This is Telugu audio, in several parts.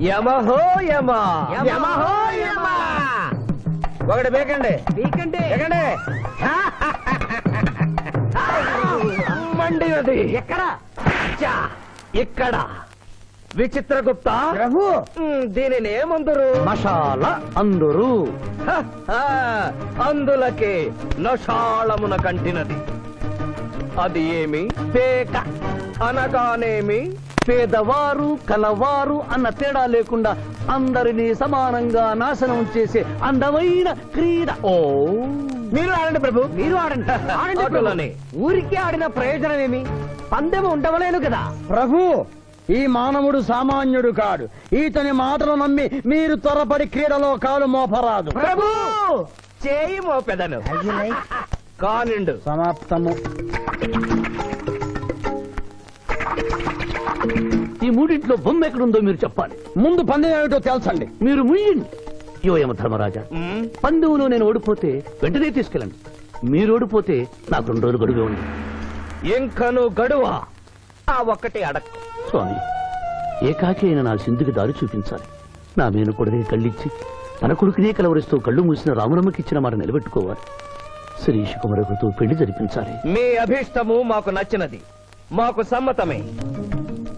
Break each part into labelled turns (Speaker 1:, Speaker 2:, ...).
Speaker 1: యమహో యమ.
Speaker 2: యమహో యమ.
Speaker 1: ఒకటి బేకండి బేకండి మండినది
Speaker 2: ఎక్కడ?
Speaker 1: ఇక్కడ. విచిత్రగుప్త.
Speaker 2: ప్రభు
Speaker 1: మ్, దీనిని ఏమందరు
Speaker 3: మషాల అందరూ.
Speaker 1: హ, హ, అందులకే నషాళమున కంటినది. అది ఏమి? పేక. అనగానేమి?
Speaker 3: పేదవారు కలవారు అన్న తేడా లేకుండా అందరినీ సమానంగా నాశనం చేసే అందమైన క్రీడ. ఓ
Speaker 2: మీరు ఆడండి ప్రభు. మీరు ఆడండి. ఆడండి ప్రభు.
Speaker 1: ఆటలని.
Speaker 2: ఊరికే ఆడిన ప్రయోజనం ఏమి పందెం ఉండవలేను కదా.
Speaker 4: ప్రభు ఈ మానవుడు సామాన్యుడు కాడు. ఈతని మాటలు నమ్మి మీరు త్వరపడి క్రీడలో కాలు మోపరాదు.
Speaker 1: ప్రభు! చేయి మోపెదను. కానిండు.
Speaker 4: సమాప్తము.
Speaker 3: ఈ మూడింట్లో బొమ్మ ఎక్కడుందో మీరు చెప్పాలి.
Speaker 4: ముందు పందెం ఏమిటో తెలుసండి
Speaker 3: మీరు ముయ్యండి. యోయమ ధర్మరాజా
Speaker 1: మ్,
Speaker 3: పందెంలో నేను ఓడిపోతే వెంటనే తీసుకెళ్ళండి. మీరు ఓడిపోతే నాకు రెండు రోజులు గడువే ఉంది
Speaker 1: ఇంకను గడువా ఆ ఒక్కటి అడక్
Speaker 3: స్వామి ఏకాకి అయిన నా సింధుకి దారి చూపించాలి. నా మేను కొడుకుని కళ్ళిచ్చి తన కొడుకునే కలవరిస్తూ కళ్ళు మూసిన రామరమ్మకి ఇచ్చిన మాట నిలబెట్టుకోవాలి. శిరీష్ కుమరకుతో పెళ్ళి జరిపించాలి.
Speaker 1: మీ అభీష్టము మాకు నచ్చినది. మాకు సమ్మతమే. మ్మ్.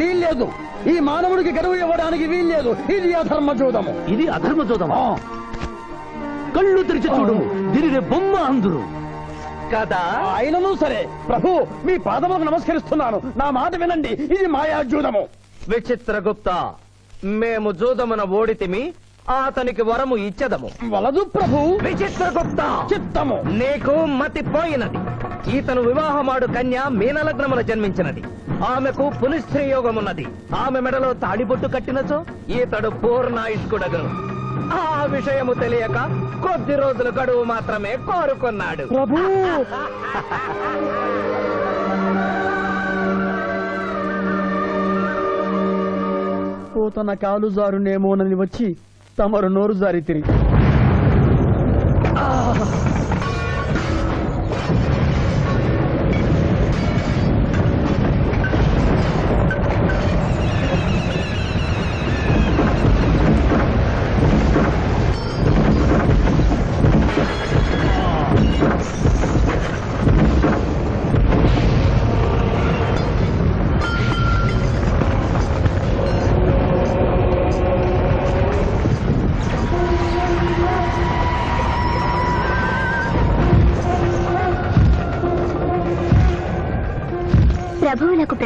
Speaker 4: వీల్లేదు. ఈ మానవుడికి గడువు ఇవ్వడానికి వీల్లేదు. ఇది అధర్మ చూడము
Speaker 3: ఇది అధర్మ చూదమా కళ్ళు తెరిచి చూడు. దీనిని బొమ్మ అందురు
Speaker 1: కదా?
Speaker 4: అయినను సరే. ప్రభు మీ పాదములకు నమస్కరిస్తున్నాను. నా మాట వినండి. ఇది మాయాజూదము.
Speaker 1: విచిత్రగుప్త మేము జూదమున ఓడితిమి అతనికి వరము ఇచ్చదము.
Speaker 4: వలదు ప్రభు.
Speaker 1: విచిత్రగుప్త
Speaker 4: చిత్తము.
Speaker 1: నీకు మతి పోయినది. ఈతను వివాహమాడు కన్య మీనలగ్నమున జన్మించినది. ఆమెకు పునిస్త్రీ యోగమున్నది ఆమె మెడలో తాడిబొట్టు కట్టినచో ఈతడు పూర్ణాయుష్కుడగను. ఆ విషయము తెలియక కొద్ది రోజులు గడువు మాత్రమే కోరుకున్నాడు.
Speaker 4: ప్రభు. తన కాలు జారునేమోనని వచ్చి తమరు నోరు జారి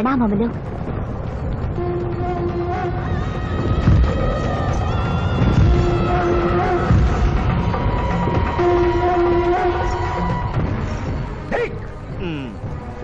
Speaker 5: ప్రణామములు.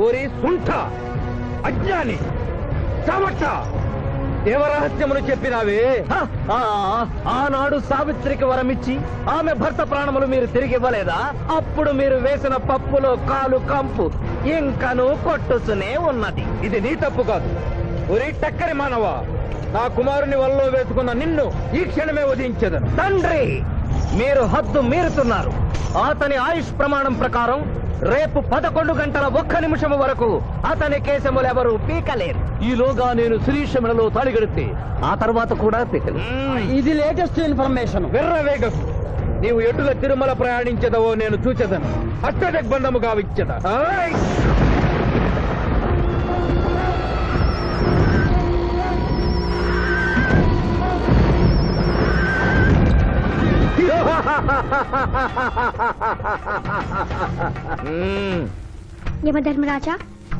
Speaker 1: ఓరి సుంఠ. అజ్ఞాని. సమర్థ. దేవరహస్యమును చెప్పినావే. ఆనాడు సావిత్రికి వరమిచ్చి ఆమె భర్త ప్రాణములు మీరు తిరిగి ఇవ్వలేదా? అప్పుడు మీరు వేసిన పప్పులో కాలు కంపు ఇంకను కొట్టుసునే ఉన్నది. ఇది నీ తప్పు కాదు. ఒరి టక్కరి మానవ నా కుమారుని వల్లో వేసుకున్న నిన్ను ఈ క్షణమే వధించదను. తండ్రి మీరు హద్దు మీరుతున్నారు. అతని ఆయుష్ ప్రమాణం ప్రకారం రేపు పదకొండు గంటల ఒక్క నిమిషము వరకు అతని కేశములెవరూ పీకలేరు.
Speaker 3: ఈలోగా నేను శిరీష మెడలో తాళిగడితే ఆ తర్వాత కూడా పెట్టను
Speaker 4: ఇది లేటెస్ట్ ఇన్ఫర్మేషన్.
Speaker 1: వెర్రవేగకు నీవు ఎటుల తిరుమల ప్రయాణించదవో నేను చూచెదను. అష్టదిగ్బంధము గావిచ్చద
Speaker 5: యమధర్మరాజా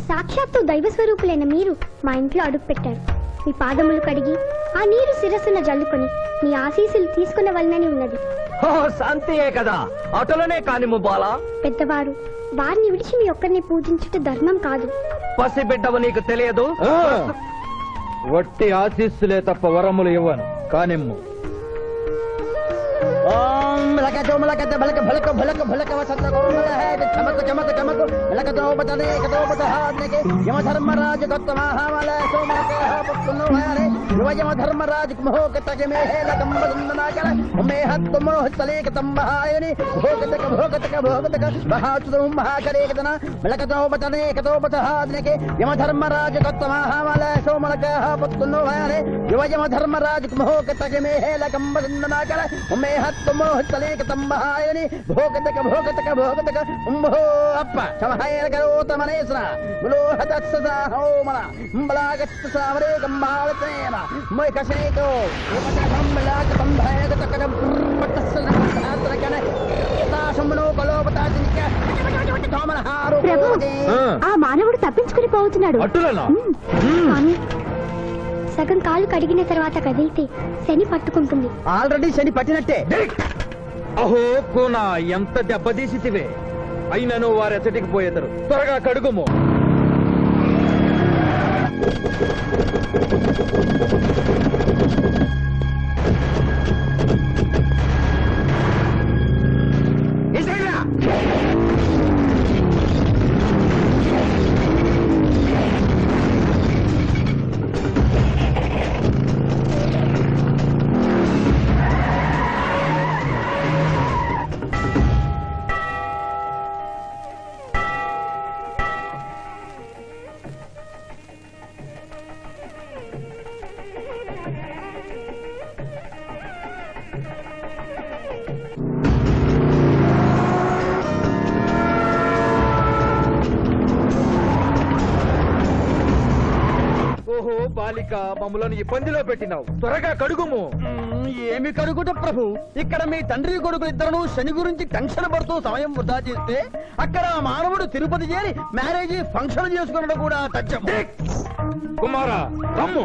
Speaker 5: సాక్షాత్తు దైవ స్వరూపులైన మీరు మా ఇంట్లో అడుగు పెట్టారు. మీ పాదములు కడిగి ఆ నీరు శిరస్సున జల్లుకొని మీ ఆశీస్సులు తీసుకున్న వలనని ఉన్నది.
Speaker 1: ఓ శాంతియే కదా. అటులనే కానిము బాలా.
Speaker 5: పెద్దవారు వారిని విడిచి మీ ఒక్కరిని పూజించుట ధర్మం కాదు.
Speaker 1: పసిబిడ్డవు నీకు తెలియదు? వట్టి ఆశీస్సులే తప్ప వరములు ఇవ్వను. కానిమ్ము.
Speaker 4: ఓం मलका जो मलका ते भलक भलक भलक भलक वसंत कोमल है। कि चमक चमक चमक मलक तो बतने एक तो बत हाथ के यम धर्मराज गौतम महामल सो मलक हा पुनो है रे युव यम धर्मराज मोह के तज में है लगम बंदना कर मे हत मोह चले के तम महायनि भोग तक भोग तक भोग तक महा तुम महा करे के तना मलक तो बतने एक तो बत हाथ के यम धर्मराज गौतम महामल सो मलक हा पुनो है रे युव यम धर्मराज मोह के तज में है लगम बंदना कर मे हत मोह चले భోగతక భోగతక భోగతక ఉమ్మో అప్ప సమహాయన కరోతమనేసన ములోహతత్సహోమన మలాగత్సమరే గమ్మాలతేన మైకశేతో ఉపకటం మలాగతం భయగతకడం పట్టసన ధాత్రకన యతాశంనో
Speaker 5: కలోపతాజనిక
Speaker 4: తోమనహారు
Speaker 5: ఆ. మానవుడు తప్పించుకుని పోతున్నాడు
Speaker 1: అట్టులనా
Speaker 5: సగం కాలు కడిగిన తర్వాత కదిలితే శని పట్టుకుంటుంది.
Speaker 4: ఆల్రెడీ శని పట్టినట్టే.
Speaker 1: అహో కోనా ఎంత దెబ్బతీసితివే అయినను వారెచ్చటికి పోయేదరు త్వరగా కడుగుము ఇసేయ్రా. బాలిక మమ్మలను ఇబ్బందిలో పెట్టినావు. త్వరగా కడుగుము.
Speaker 4: ఏమి కడుగుట ప్రభు? ఇక్కడ మీ తండ్రి కొడుకు ఇద్దరు శని గురించి టెన్షన్ పడుతూ సమయం వృధా చేస్తే అక్కడ ఆ మానవుడు తిరుపతి చేరి మ్యారేజ్ ఫంక్షన్ చేసుకున్నట్టు కూడా తథ్యం
Speaker 1: కుమారా
Speaker 4: ప్రభు!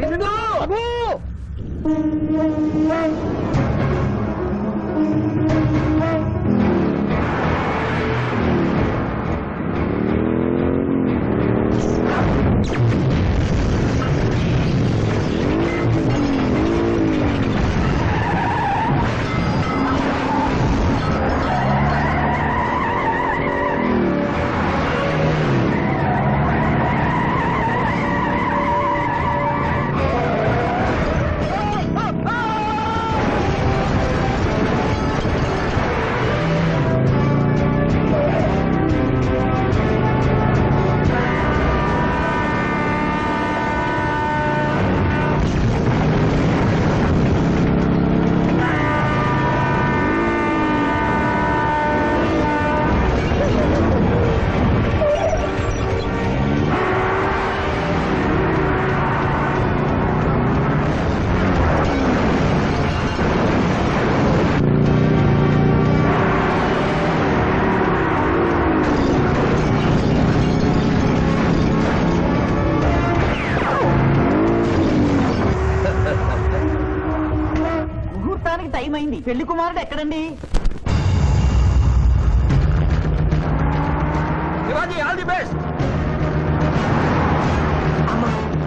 Speaker 4: నిన్ను! ప్రభు!
Speaker 1: శివాజీ ఆల్ ది బెస్ట్
Speaker 4: ఏమిట్రా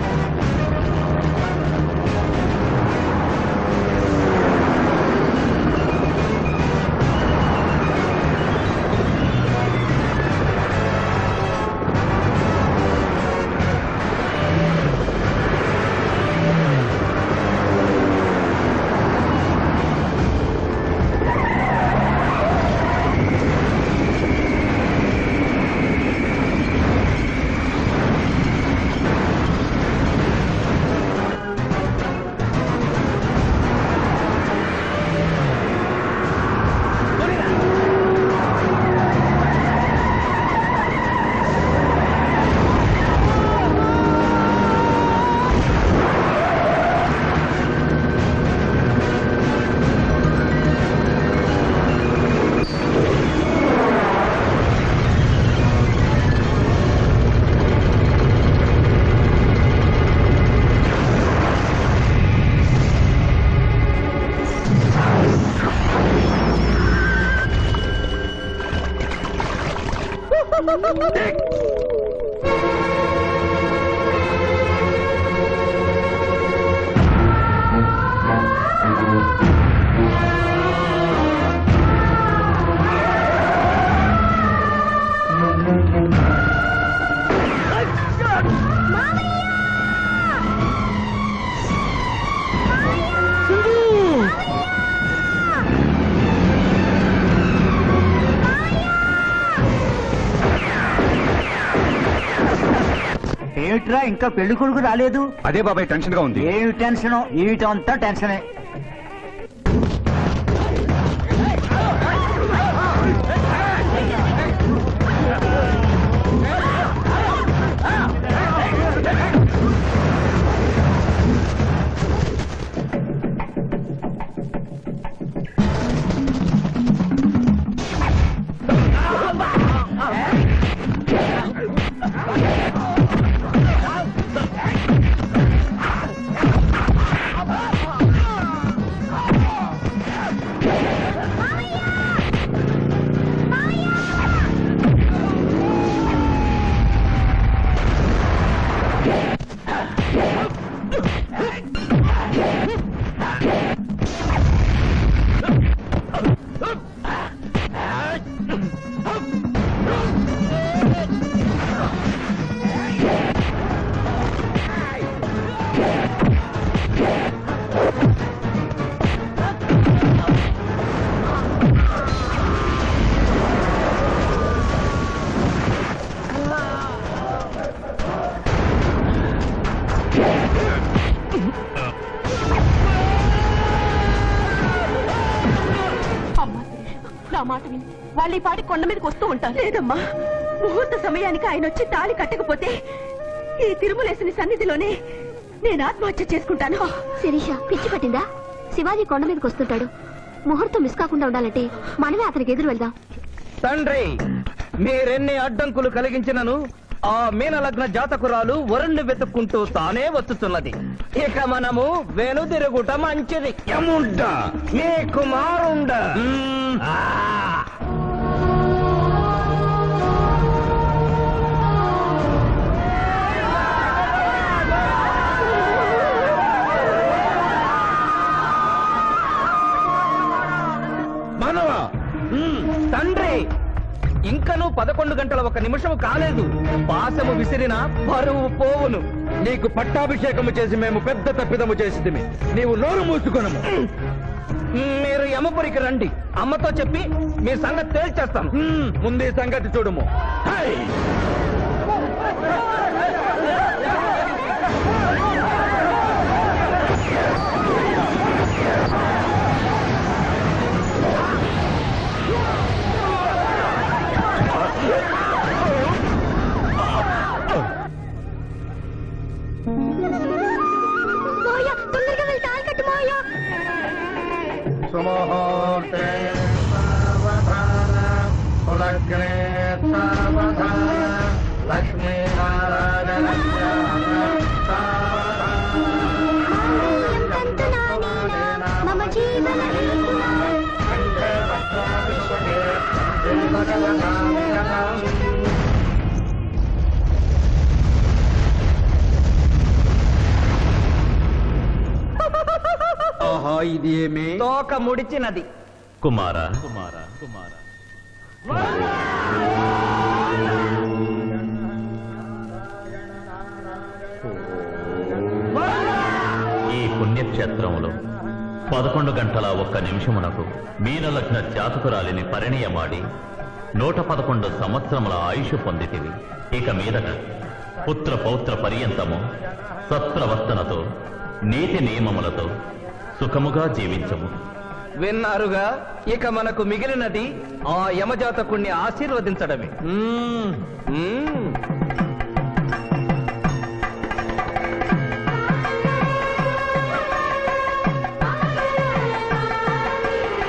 Speaker 4: ఇంకా పెళ్ళి కొడుకు రాలేదు.
Speaker 1: అదే బాబాయ్ టెన్షన్గా ఉంది.
Speaker 4: ఏమి టెన్షన్ ఏమిటంతా టెన్షనే
Speaker 6: నా మాట విని వాళ్ళు ఈ పాటి కొండ మీదకి వస్తూ ఉంటారు. లేదమ్మా ముహూర్త సమయానికి ఆయన వచ్చి తాళి కట్టకపోతే ఈ తిరుమలేసిన సన్నిధిలోనే నేను ఆత్మహత్య చేసుకుంటాను.
Speaker 5: శిరీష పిచ్చి పట్టిందా? శివాజీ కొండ మీదకి వస్తుంటాడు. ముహూర్తం మిస్ కాకుండా ఉండాలంటే మనమే అతనికి ఎదురు వెళ్దాం.
Speaker 1: తండ్రి మీరెన్ని అడ్డంకులు కలిగించినను ఆ మీనలగ్న జాతకురాలు వరుణ్ణి వెతుక్కుంటూ తానే వచ్చుతున్నది. ఇక మనము వెనుదిరుగుట మంచిది. యముండ నీ కుమారుండ. పదకొండు గంటల ఒక నిమిషము కాలేదు. పాశము విసిరిన పరువు పోవును. నీకు పట్టాభిషేకము చేసి మేము పెద్ద తప్పిదము చేసింది నీవు నోరు మూసుకొనము. మీరు యమపురికి రండి. అమ్మతో చెప్పి మీ సంగతి తేల్చేస్తాను. ముందే సంగతి చూడము. హై!
Speaker 5: మోయ తొందరగా వెళ్ళి తాళి కట్టు మోయ
Speaker 1: సుముహూర్తే
Speaker 5: మమ జీవన
Speaker 1: ఆహా ఇది ఏమి తోక ముడిచినది.
Speaker 3: కుమార.
Speaker 7: ఈ పుణ్యక్షేత్రములో పదకొండు గంటల ఒక్క నిమిషమునకు మీనలగ్న జాతకురాలిని పరిణయమాడి నూట పదకొండు సంవత్సరముల ఆయుష్ పొందితివి. ఇక మీదట పుత్ర పౌత్ర పర్యంతము సత్ప్రవర్తనతో నీతి నియమములతో సుఖముగా జీవించము.
Speaker 1: విన్నారుగా ఇక మనకు మిగిలినది ఆ యమజాతకుణ్ణి ఆశీర్వదించడమే.